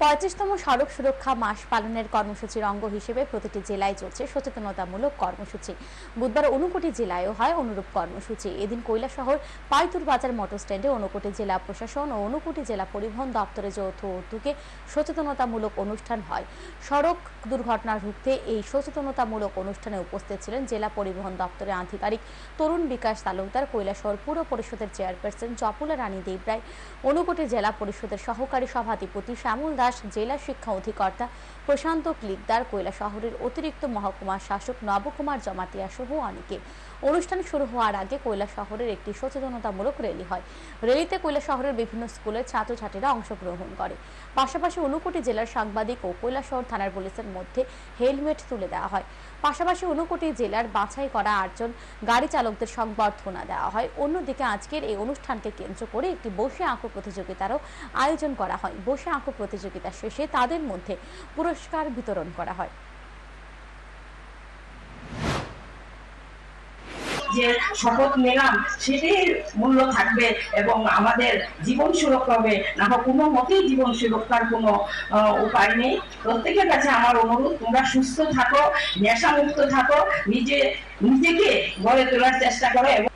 পঁয়ত্রিশতম সড়ক সুরক্ষা মাস পালনের কর্মসূচির অঙ্গ হিসেবে প্রতিটি জেলায় চলছে সচেতনতামূলক কর্মসূচি। বুধবার অনুকোটি জেলায়ও হয় অনুরূপ কর্মসূচি। এদিন কৈলাসহর, পাইতুর বাজার মোটর স্ট্যান্ডে অনুকোটি জেলা প্রশাসন ও অনুকোটি জেলা পরিবহন দপ্তরের যৌথ উদ্যোগে সচেতনতামূলক অনুষ্ঠান হয়। সড়ক দুর্ঘটনা রুখতে এই সচেতনতামূলক অনুষ্ঠানে উপস্থিত ছিলেন জেলা পরিবহন দপ্তরের আধিকারিক তরুণ বিকাশ তালুকদার, কৈলাসহর পুর পরিষদের চেয়ারপারসন চপুলা রানী দেবরায় অনুকোটি জেলা পরিষদের সহকারী সভাধিপতি শ্যামল দাস জেলা শিক্ষা অধিকর্তা প্রশান্ত ক্লিকদার কৈলা শহরের অতিরিক্ত মহকুমা শাসক নবকুমার জমাতিয়া সহ অনেকে। অনুষ্ঠান শুরু হওয়ার আগে কৈলা শহরের একটি সচেতনতামূলক র্যালি হয়। র্যালিতে কৈলা শহরের বিভিন্ন স্কুলের ছাত্রছাত্রীরা অংশগ্রহণ করে। পাশাপাশি ঊনকোটি জেলার সাংবাদিক ও কৈলাসহর থানার পুলিশের মধ্যে হেলমেট তুলে দেওয়া হয়। পাশাপাশি ঊনকোটি জেলার বাছাই করা আটজন গাড়ি চালকদের সংবর্ধনা দেওয়া হয়। অন্যদিকে আজকের এই অনুষ্ঠানকে কেন্দ্র করে একটি বসে আঁকো প্রতিযোগিতারও আয়োজন করা হয়। বসে আঁকো প্রতিযোগিতা শেষে তাদের মধ্যে পুরস্কার বিতরণ করা হয়। যে শপথ নিলাম, সেটির মূল্য থাকবে এবং আমাদের জীবন সুরক্ষা হবে না কোনো মতেই জীবন সুরক্ষার কোনো উপায় নেই। প্রত্যেকের কাছে আমার অনুরোধ, তোমরা সুস্থ থাকো, নেশামুক্ত থাকো, নিজে, নিজেকে গড়ে তোলার চেষ্টা করো এবং